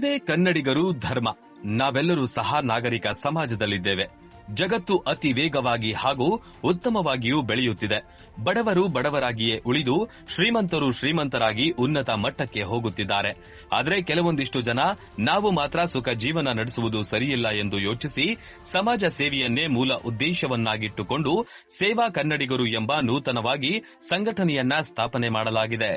ಸೇವೆ ಕನ್ನಡಿಗರು ಧರ್ಮ. ನಾವೆಲ್ಲರೂ ಸಹ ನಾಗರಿಕ ಸಮಾಜದಲ್ಲಿದ್ದೇವೆ. ಜಗತ್ತು ಅತಿ ವೇಗವಾಗಿ ಹಾಗೂ ಉತ್ತಮವಾಗಿಯೂ ಬೆಳೆಯುತ್ತಿದೆ. ಬಡವರು ಬಡವರಾಗಿಯೇ ಉಳಿದು ಶ್ರೀಮಂತರು ಶ್ರೀಮಂತರಾಗಿ ಉನ್ನತ ಮಟ್ಟಕ್ಕೆ ಹೋಗುತ್ತಿದ್ದಾರೆ. ಆದರೆ ಕೆಲವೊಂದಿಷ್ಟು ಜನ ನಾವು ಮಾತ್ರ ಸುಖ ಜೀವನ ನಡೆಸುವುದು ಸರಿಯಿಲ್ಲ ಎಂದು ಯೋಚಿಸಿ ಸಮಾಜ ಸೇವೆಯನ್ನೇ ಮೂಲ ಉದ್ದೇಶವನ್ನಾಗಿಟ್ಟುಕೊಂಡು ಸೇವಾ ಕನ್ನಡಿಗರು ಎಂಬ ನೂತನವಾಗಿ ಸಂಘಟನೆಯನ್ನ ಸ್ಥಾಪನೆ ಮಾಡಲಾಗಿದೆ.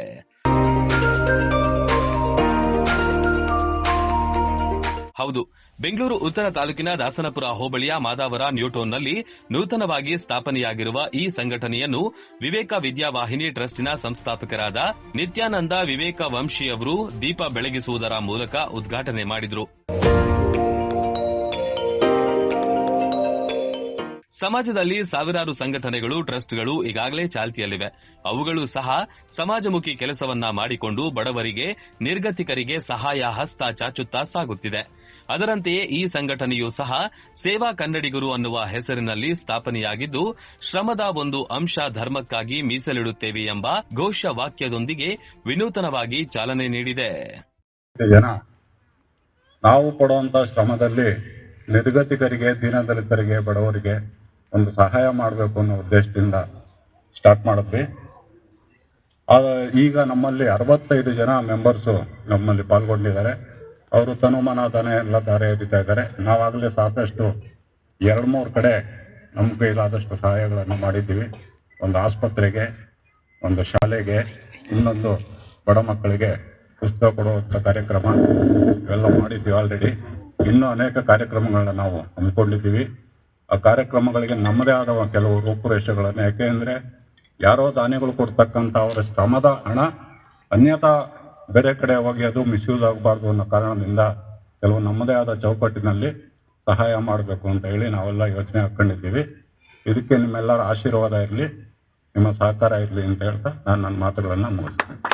ಹೌದು. ಬೆಂಗಳೂರು ಉತ್ತರ ತಾಲೂಕಿನ ದಾಸನಪುರ ಹೋಬಳಿಯ ಮಾದಾವರ ನ್ಯೂಟೌನ್ನಲ್ಲಿ ನೂತನವಾಗಿ ಸ್ಥಾಪನೆಯಾಗಿರುವ ಈ ಸಂಘಟನೆಯನ್ನು ವಿವೇಕ ವಿದ್ಯಾವಾಹಿನಿ ಟ್ರಸ್ಟಿನ ಸಂಸ್ಥಾಪಕರಾದ ನಿತ್ಯಾನಂದ ವಿವೇಕ ವಂಶಿಯವರು ದೀಪ ಬೆಳಗಿಸುವುದರ ಮೂಲಕ ಉದ್ಘಾಟನೆ ಮಾಡಿದರು. ಸಮಾಜದಲ್ಲಿ ಸಾವಿರಾರು ಸಂಘಟನೆಗಳು, ಟ್ರಸ್ಟ್ಗಳು ಈಗಾಗಲೇ ಚಾಲ್ತಿಯಲ್ಲಿವೆ. ಅವುಗಳು ಸಹ ಸಮಾಜಮುಖಿ ಕೆಲಸವನ್ನ ಮಾಡಿಕೊಂಡು ಬಡವರಿಗೆ, ನಿರ್ಗತಿಕರಿಗೆ ಸಹಾಯ ಹಸ್ತ ಚಾಚುತ್ತಾ ಸಾಗುತ್ತಿದೆ. ಅದರಂತೆಯೇ ಈ ಸಂಘಟನೆಯೂ ಸಹ ಸೇವಾ ಕನ್ನಡಿಗರು ಅನ್ನುವ ಹೆಸರಿನಲ್ಲಿ ಸ್ಥಾಪನೆಯಾಗಿದ್ದು, ಶ್ರಮದ ಒಂದು ಅಂಶ ಧರ್ಮಕ್ಕಾಗಿ ಮೀಸಲಿಡುತ್ತೇವೆ ಎಂಬ ಘೋಷ ವಾಕ್ಯದೊಂದಿಗೆ ವಿನೂತನವಾಗಿ ಚಾಲನೆ ನೀಡಿದೆ. ನಾವು ಕೊಡುವಂತಹ ಶ್ರಮದಲ್ಲಿ ನಿರ್ಗತಿಕರಿಗೆ, ದೀನದಲಿತರಿಗೆ, ಬಡವರಿಗೆ ಒಂದು ಸಹಾಯ ಮಾಡಬೇಕು ಅನ್ನೋ ಉದ್ದೇಶದಿಂದ ಸ್ಟಾರ್ಟ್ ಮಾಡಿದ್ವಿ. ಈಗ ನಮ್ಮಲ್ಲಿ ಅರವತ್ತೈದು ಜನ ಮೆಂಬರ್ಸು ನಮ್ಮಲ್ಲಿ ಪಾಲ್ಗೊಂಡಿದ್ದಾರೆ. ಅವರು ತನುಮಾನ, ತಾನೇ ಎಲ್ಲ ದಾರೆ ಎರಿತಾ ಇದ್ದಾರೆ. ನಾವಾಗಲೇ ಸಾಕಷ್ಟು ಎರಡು ಮೂರು ಕಡೆ ನಮ್ಮ ಕೈಲಾದಷ್ಟು ಸಹಾಯಗಳನ್ನು ಮಾಡಿದ್ದೀವಿ. ಒಂದು ಆಸ್ಪತ್ರೆಗೆ, ಒಂದು ಶಾಲೆಗೆ, ಇನ್ನೊಂದು ಬಡ ಮಕ್ಕಳಿಗೆ ಪುಸ್ತಕ ಕೊಡುವಂಥ ಕಾರ್ಯಕ್ರಮ ಇವೆಲ್ಲ ಮಾಡಿದ್ದೀವಿ ಆಲ್ರೆಡಿ ಇನ್ನೂ ಅನೇಕ ಕಾರ್ಯಕ್ರಮಗಳನ್ನ ನಾವು ಹಮ್ಮಿಕೊಂಡಿದ್ದೀವಿ. ಆ ಕಾರ್ಯಕ್ರಮಗಳಿಗೆ ನಮ್ಮದೇ ಆದ ಕೆಲವು ರೂಪುರೇಷೆಗಳನ್ನು. ಅಂದರೆ ಯಾರೋ ದಾನಿಗಳು ಕೊಡ್ತಕ್ಕಂಥ ಅವರ ಶ್ರಮದ ಹಣ ಅನ್ಯಥಾ ಬೇರೆ ಕಡೆ ಹೋಗಿ ಅದು ಮಿಸ್ಯೂಸ್ ಆಗಬಾರ್ದು ಅನ್ನೋ ಕಾರಣದಿಂದ ಕೆಲವು ನಮ್ಮದೇ ಆದ ಚೌಕಟ್ಟಿನಲ್ಲಿ ಸಹಾಯ ಮಾಡಬೇಕು ಅಂತ ಹೇಳಿ ನಾವೆಲ್ಲ ಯೋಚನೆ ಹಾಕೊಂಡಿದ್ದೀವಿ. ಇದಕ್ಕೆ ನಿಮ್ಮೆಲ್ಲರ ಆಶೀರ್ವಾದ ಇರಲಿ, ನಿಮ್ಮ ಸಹಕಾರ ಇರಲಿ ಅಂತ ಹೇಳ್ತಾ ನಾನು ನನ್ನ ಮಾತುಗಳನ್ನು ಮುಗಿಸ್ತೇನೆ.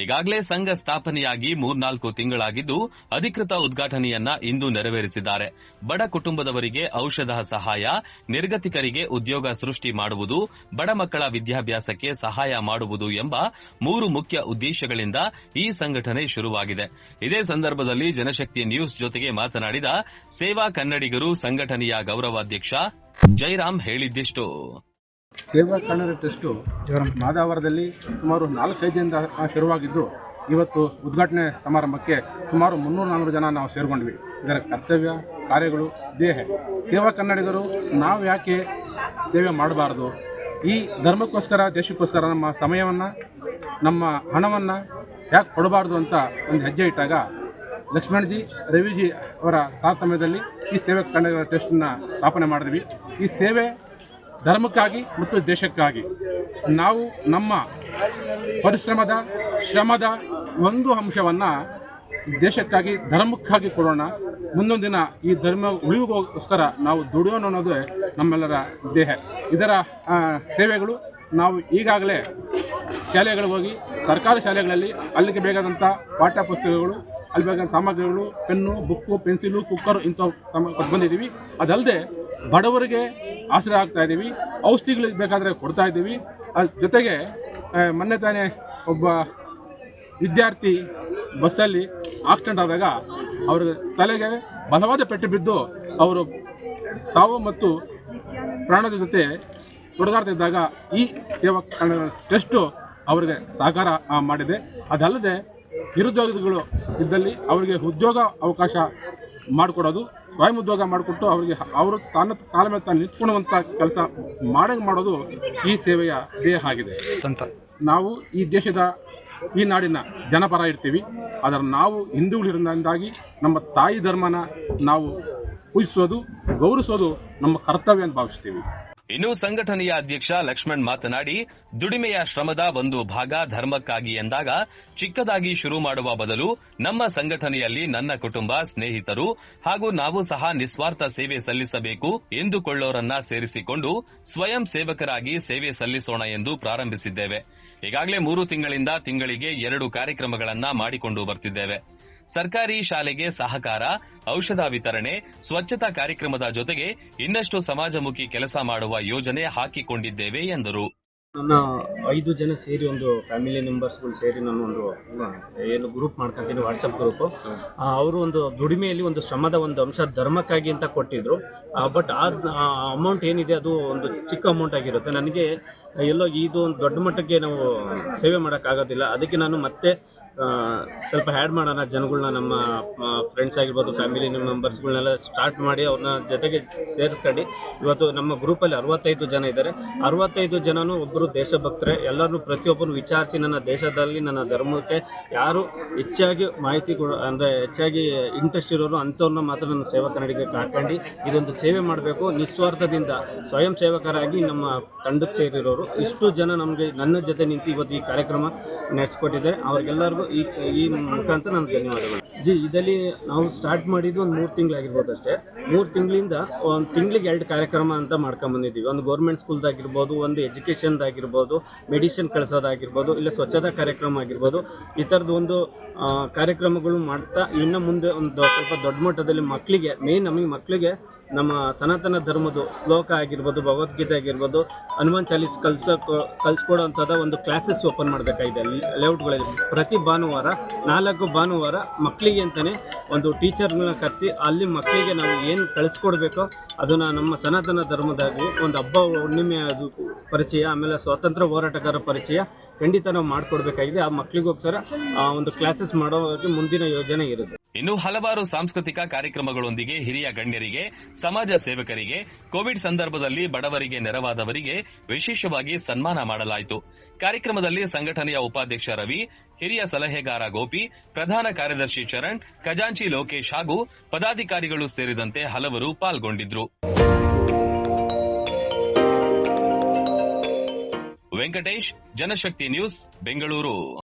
ಈಗಾಗಲೇ ಸಂಘ ಸ್ಥಾಪನೆಯಾಗಿ ಮೂರ್ನಾಲ್ಕು ತಿಂಗಳಾಗಿದ್ದು, ಅಧಿಕೃತ ಉದ್ಘಾಟನೆಯನ್ನ ಇಂದು ನೆರವೇರಿಸಿದ್ದಾರೆ. ಬಡ ಕುಟುಂಬದವರಿಗೆ ಔಷಧ ಸಹಾಯ, ನಿರ್ಗತಿಕರಿಗೆ ಉದ್ಯೋಗ ಸೃಷ್ಟಿ ಮಾಡುವುದು, ಬಡ ಮಕ್ಕಳ ವಿದ್ಯಾಭ್ಯಾಸಕ್ಕೆ ಸಹಾಯ ಮಾಡುವುದು ಎಂಬ ಮೂರು ಮುಖ್ಯ ಉದ್ದೇಶಗಳಿಂದ ಈ ಸಂಘಟನೆ ಶುರುವಾಗಿದೆ. ಇದೇ ಸಂದರ್ಭದಲ್ಲಿ ಜನಶಕ್ತಿ ನ್ಯೂಸ್ ಜೊತೆಗೆ ಮಾತನಾಡಿದ ಸೇವಾ ಕನ್ನಡಿಗರು ಸಂಘಟನೆಯ ಗೌರವಾಧ್ಯಕ್ಷ ಜೈರಾಮ್ ಹೇಳಿದ್ದಿಷ್ಟು. ಸೇವಾ ಕನ್ನಡ ಟ್ರಸ್ಟು ಮಾದಾವರದಲ್ಲಿ ಸುಮಾರು ನಾಲ್ಕೈದರಿಂದ ಶುರುವಾಗಿದ್ದು, ಇವತ್ತು ಉದ್ಘಾಟನೆ ಸಮಾರಂಭಕ್ಕೆ ಸುಮಾರು ಮುನ್ನೂರು ನಾನ್ನೂರು ಜನ ನಾವು ಸೇರಿಕೊಂಡ್ವಿ ಇದರ ಕರ್ತವ್ಯ, ಕಾರ್ಯಗಳು, ದೇಹ. ಸೇವಾ ಕನ್ನಡಿಗರು ನಾವು ಯಾಕೆ ಸೇವೆ ಮಾಡಬಾರ್ದು? ಈ ಧರ್ಮಕ್ಕೋಸ್ಕರ, ದೇಶಕ್ಕೋಸ್ಕರ ನಮ್ಮ ಸಮಯವನ್ನು, ನಮ್ಮ ಹಣವನ್ನು ಯಾಕೆ ಕೊಡಬಾರ್ದು ಅಂತ ಒಂದು ಹೆಜ್ಜೆ ಇಟ್ಟಾಗ ಲಕ್ಷ್ಮಣ್ಜಿ, ರವಿಜಿ ಅವರ ಸಾಥಮ್ಯದಲ್ಲಿ ಈ ಸೇವೆ ಕನ್ನಡಿಗರ ಟ್ರಸ್ಟನ್ನ ಸ್ಥಾಪನೆ ಮಾಡಿದ್ವಿ. ಈ ಸೇವೆ ಧರ್ಮಕ್ಕಾಗಿ ಮತ್ತು ದೇಶಕ್ಕಾಗಿ. ನಾವು ನಮ್ಮ ಪರಿಶ್ರಮದ, ಶ್ರಮದ ಒಂದು ಅಂಶವನ್ನು ದೇಶಕ್ಕಾಗಿ, ಧರ್ಮಕ್ಕಾಗಿ ಕೊಡೋಣ. ಮುಂದೊಂದು ದಿನ ಈ ಧರ್ಮ ಉಳಿವಿಗೋಸ್ಕರ ನಾವು ದುಡಿಯೋಣ ಅನ್ನೋದೇ ನಮ್ಮೆಲ್ಲರ ದೇಹ. ಇದರ ಸೇವೆಗಳು ನಾವು ಈಗಾಗಲೇ ಶಾಲೆಗಳಿಗೆ ಹೋಗಿ, ಸರ್ಕಾರಿ ಶಾಲೆಗಳಲ್ಲಿ ಅಲ್ಲಿಗೆ ಬೇಕಾದಂಥ ಪಾಠ ಪುಸ್ತಕಗಳು ಅಲ್ಲಿ ಸಾಮಗ್ರಿಗಳು, ಪೆನ್ನು, ಬುಕ್ಕು, ಪೆನ್ಸಿಲು, ಕುಕ್ಕರ್ ಇಂಥ ಸಾಮಗ್ರಿ ಬಂದಿದ್ದೀವಿ. ಅದಲ್ಲದೆ ಬಡವರಿಗೆ ಆಶ್ರಯ ಆಗ್ತಾ ಇದ್ದೀವಿ. ಔಷಧಿಗಳಿಗೆ ಬೇಕಾದರೆ ಕೊಡ್ತಾ ಇದ್ದೀವಿ. ಅದ್ರ ಜೊತೆಗೆ ಮೊನ್ನೆ ತಾನೇ ಒಬ್ಬ ವಿದ್ಯಾರ್ಥಿ ಬಸ್ಸಲ್ಲಿ ಆಕ್ಸಿಡೆಂಟ್ ಆದಾಗ ಅವ್ರ ತಲೆಗೆ ಬಲವಾದ ಪೆಟ್ಟು ಬಿದ್ದು ಅವರು ಸಾವು ಮತ್ತು ಪ್ರಾಣದ ಜೊತೆ ತೊಡಗಾಡ್ತಿದ್ದಾಗ ಈ ಸೇವಾ ಟೆಸ್ಟು ಅವರಿಗೆ ಸಹಕಾರ ಮಾಡಿದೆ. ಅದಲ್ಲದೆ ನಿರುದ್ಯೋಗಿಗಳು ಇದ್ದಲ್ಲಿ ಅವರಿಗೆ ಉದ್ಯೋಗ ಅವಕಾಶ ಮಾಡಿಕೊಡೋದು ಸ್ವಯಂ ಉದ್ಯೋಗ ಮಾಡಿಕೊಟ್ಟು ಅವರಿಗೆ ಅವರು ತನ್ನ ಕಾಲ ಮೇಲೆ ತಾನು ನಿಂತ್ಕೊಳ್ಳುವಂಥ ಕೆಲಸ ಮಾಡಂಗೆ ಮಾಡೋದು ಈ ಸೇವೆಯ ದೇಹ ಆಗಿದೆ. ಅಂತ ನಾವು ಈ ದೇಶದ ಈ ನಾಡಿನ ಜನಪರ ಇರ್ತೀವಿ. ಆದರೆ ನಾವು ಹಿಂದೂಗಳಿರೋದ್ರಿಂದಾಗಿ ನಮ್ಮ ತಾಯಿ ಧರ್ಮನ ನಾವು ಪೂಜಿಸೋದು ಗೌರವಿಸೋದು ನಮ್ಮ ಕರ್ತವ್ಯ ಅಂತ ಭಾವಿಸ್ತೀವಿ. ಇನ್ನು ಸಂಘಟನೆಯ ಅಧ್ಯಕ್ಷ ಲಕ್ಷ್ಮಣ್ ಮಾತನಾಡಿ, ದುಡಿಮೆಯ ಶ್ರಮದ ಒಂದು ಭಾಗ ಧರ್ಮಕ್ಕಾಗಿ ಎಂದಾಗ ಚಿಕ್ಕದಾಗಿ ಶುರು ಮಾಡುವ ಬದಲು ನಮ್ಮ ಸಂಘಟನೆಯಲ್ಲಿ ನನ್ನ ಕುಟುಂಬ, ಸ್ನೇಹಿತರು ಹಾಗೂ ನಾವು ಸಹ ನಿಸ್ವಾರ್ಥ ಸೇವೆ ಸಲ್ಲಿಸಬೇಕು ಎಂದುಕೊಳ್ಳೋರನ್ನ ಸೇರಿಸಿಕೊಂಡು ಸ್ವಯಂ ಸೇವಕರಾಗಿ ಸೇವೆ ಸಲ್ಲಿಸೋಣ ಎಂದು ಪ್ರಾರಂಭಿಸಿದ್ದೇವೆ. ಈಗಾಗಲೇ ಮೂರು ತಿಂಗಳಿಂದ ತಿಂಗಳಿಗೆ ಎರಡು ಕಾರ್ಯಕ್ರಮಗಳನ್ನ ಮಾಡಿಕೊಂಡು ಬರ್ತಿದ್ದೇವೆ. ಸರ್ಕಾರಿ ಶಾಲೆಗೆ ಸಹಕಾರ, ಔಷಧ ವಿತರಣೆ, ಸ್ವಚ್ಛತಾ ಕಾರ್ಯಕ್ರಮದ ಜೊತೆಗೆ ಇನ್ನಷ್ಟು ಸಮಾಜಮುಖಿ ಕೆಲಸ ಮಾಡುವ ಯೋಜನೆ ಹಾಕಿಕೊಂಡಿದ್ದೇವೆ ಎಂದರು. ನನ್ನ ಐದು ಜನ ಸೇರಿ ಒಂದು ಫ್ಯಾಮಿಲಿ ಮೆಂಬರ್ಸ್ಗಳು ಸೇರಿ ನಾನು ಒಂದು ಏನು ಗ್ರೂಪ್ ಮಾಡ್ಕೊತೀನಿ ವಾಟ್ಸಪ್ ಗ್ರೂಪು ಅವರು ಒಂದು ದುಡಿಮೆಯಲ್ಲಿ ಒಂದು ಶ್ರಮದ ಒಂದು ಅಂಶ ಧರ್ಮಕ್ಕಾಗಿ ಅಂತ ಕೊಟ್ಟಿದ್ರು. ಬಟ್ ಆ ಅಮೌಂಟ್ ಏನಿದೆ ಅದು ಒಂದು ಚಿಕ್ಕ ಅಮೌಂಟ್ ಆಗಿರುತ್ತೆ. ನನಗೆ ಎಲ್ಲೋ ಇದು ಒಂದು ದೊಡ್ಡ ಮಟ್ಟಕ್ಕೆ ನಾವು ಸೇವೆ ಮಾಡೋಕ್ಕಾಗೋದಿಲ್ಲ ಅದಕ್ಕೆ ನಾನು ಮತ್ತೆ ಸ್ವಲ್ಪ ಹ್ಯಾಡ್ ಮಾಡೋಣ ಜನಗಳನ್ನ ನಮ್ಮ ಫ್ರೆಂಡ್ಸ್ ಆಗಿರ್ಬೋದು ಫ್ಯಾಮಿಲಿ ಮೆಂಬರ್ಸ್ಗಳನ್ನೆಲ್ಲ ಸ್ಟಾರ್ಟ್ ಮಾಡಿ ಅವ್ರನ್ನ ಜೊತೆಗೆ ಸೇರಿಸ್ಕೊಂಡು ಇವತ್ತು ನಮ್ಮ ಗ್ರೂಪಲ್ಲಿ ಅರವತ್ತೈದು ಜನ ಇದ್ದಾರೆ. ಅರವತ್ತೈದು ಜನನು ಒಬ್ಬರು ದೇಶಭಕ್ತರೆ ಎಲ್ಲರೂ ಪ್ರತಿಯೊಬ್ಬರು ವಿಚಾರಿಸಿ ನನ್ನ ದೇಶದಲ್ಲಿ, ನನ್ನ ಧರ್ಮಕ್ಕೆ ಯಾರು ಹೆಚ್ಚಾಗಿ ಮಾಹಿತಿ ಕೊಡ, ಅಂದರೆ ಹೆಚ್ಚಾಗಿ ಇಂಟ್ರೆಸ್ಟ್ ಇರೋರು ಅಂಥವ್ರನ್ನ ಮಾತ್ರ ನನ್ನ ಸೇವಾ ಕನ್ನಡಿಗೆ ಕಾಕೊಂಡು ಇದೊಂದು ಸೇವೆ ಮಾಡಬೇಕು. ನಿಸ್ವಾರ್ಥದಿಂದ ಸ್ವಯಂ ಸೇವಕರಾಗಿ ನಮ್ಮ ತಂಡಕ್ಕೆ ಸೇರಿರೋರು. ಇಷ್ಟು ಜನ ನಮಗೆ, ನನ್ನ ಜೊತೆ ನಿಂತು ಇವತ್ತು ಈ ಕಾರ್ಯಕ್ರಮ ನಡೆಸ್ಕೊಟ್ಟಿದ್ದಾರೆ. ಅವ್ರಿಗೆಲ್ಲರಿಗೂ ಈ ಈ ಮುಖಾಂತರ ನಾನು ಧನ್ಯವಾದಗಳು. ಜಿ, ಇದರಲ್ಲಿ ನಾವು ಸ್ಟಾರ್ಟ್ ಮಾಡಿದ್ದು ಒಂದು ಮೂರು ತಿಂಗಳಾಗಿರ್ಬೋದು ಅಷ್ಟೇ. ಮೂರು ತಿಂಗಳಿಂದ ಒಂದು ತಿಂಗಳಿಗೆ ಎರಡು ಕಾರ್ಯಕ್ರಮ ಅಂತ ಮಾಡ್ಕೊಂಬಂದಿದ್ದೀವಿ ಒಂದು ಗೌರ್ಮೆಂಟ್ ಸ್ಕೂಲ್ದಾಗಿರ್ಬೋದು ಒಂದು ಎಜುಕೇಷನ್ದಾಗಿರ್ಬೋದು ಮೆಡಿಸಿನ್ ಕಳಿಸೋದಾಗಿರ್ಬೋದು, ಇಲ್ಲ ಸ್ವಚ್ಛತಾ ಕಾರ್ಯಕ್ರಮ ಆಗಿರ್ಬೋದು, ಈ ಥರದ ಒಂದು ಕಾರ್ಯಕ್ರಮಗಳು ಮಾಡ್ತಾ ಇನ್ನು ಮುಂದೆ ಒಂದು ಸ್ವಲ್ಪ ದೊಡ್ಡ ಮಟ್ಟದಲ್ಲಿ ಮಕ್ಕಳಿಗೆ ಮೇನ್ ನಮಗೆ ಮಕ್ಕಳಿಗೆ ನಮ್ಮ ಸನಾತನ ಧರ್ಮದ ಶ್ಲೋಕ ಆಗಿರ್ಬೋದು, ಭಗವದ್ಗೀತೆ ಆಗಿರ್ಬೋದು, ಹನುಮಾನ್ ಚಾಲೀಸ್ ಕಲ್ಸೋಕೆ ಕಲಿಸ್ಕೊಡೋಂಥದ್ದು ಒಂದು ಕ್ಲಾಸಸ್ ಓಪನ್ ಮಾಡಬೇಕಾಗಿದೆ. ಲೇಔಟ್ಗಳಲ್ಲಿ ಪ್ರತಿ ಭಾನುವಾರ, ನಾಲ್ಕು ಭಾನುವಾರ ಮಕ್ಕಳಿಗೆ ಅಂತಲೇ ಒಂದು ಟೀಚರ್ನ ಕರೆಸಿ ಅಲ್ಲಿ ಮಕ್ಕಳಿಗೆ ನಾವು ಏನು ಕಳಿಸ್ಕೊಡ್ಬೇಕೋ ಅದನ್ನು ನಮ್ಮ ಸನಾತನ ಧರ್ಮದಾಗಿ ಒಂದು ಹಬ್ಬ ಹುಣ್ಣಿಮೆ ಅದು ಪರಿಚಯ, ಆಮೇಲೆ ಸ್ವಾತಂತ್ರ್ಯ ಹೋರಾಟಗಾರ ಪರಿಚಯ ಖಂಡಿತ ನಾವು ಮಾಡಿಕೊಡ್ಬೇಕಾಗಿದೆ. ಆ ಮಕ್ಕಳಿಗೋಸ್ಕರ ಒಂದು ಕ್ಲಾಸಸ್ ಮಾಡೋದಕ್ಕೆ ಮುಂದಿನ ಯೋಜನೆ ಇರುತ್ತೆ. ಇನ್ನು ಹಲವಾರು ಸಾಂಸ್ಕೃತಿಕ ಕಾರ್ಯಕ್ರಮಗಳೊಂದಿಗೆ ಹಿರಿಯ ಗಣ್ಯರಿಗೆ, ಸಮಾಜ ಸೇವಕರಿಗೆ, ಕೋವಿಡ್ ಸಂದರ್ಭದಲ್ಲಿ ಬಡವರಿಗೆ ನೆರವಾದವರಿಗೆ ವಿಶೇಷವಾಗಿ ಸನ್ಮಾನ ಮಾಡಲಾಯಿತು. ಕಾರ್ಯಕ್ರಮದಲ್ಲಿ ಸಂಘಟನೆಯ ಉಪಾಧ್ಯಕ್ಷ ರವಿ, ಹಿರಿಯ ಸಲಹೆಗಾರ ಗೋಪಿ, ಪ್ರಧಾನ ಕಾರ್ಯದರ್ಶಿ ಚರಣ್, ಖಜಾಂಚಿ ಲೋಕೇಶ್ ಹಾಗೂ ಪದಾಧಿಕಾರಿಗಳು ಸೇರಿದಂತೆ ಹಲವರು ಪಾಲ್ಗೊಂಡಿದ್ರು. ವೆಂಕಟೇಶ್ ಜನಶಕ್ತಿ ನ್ಯೂಸ್ ಬೆಂಗಳೂರು.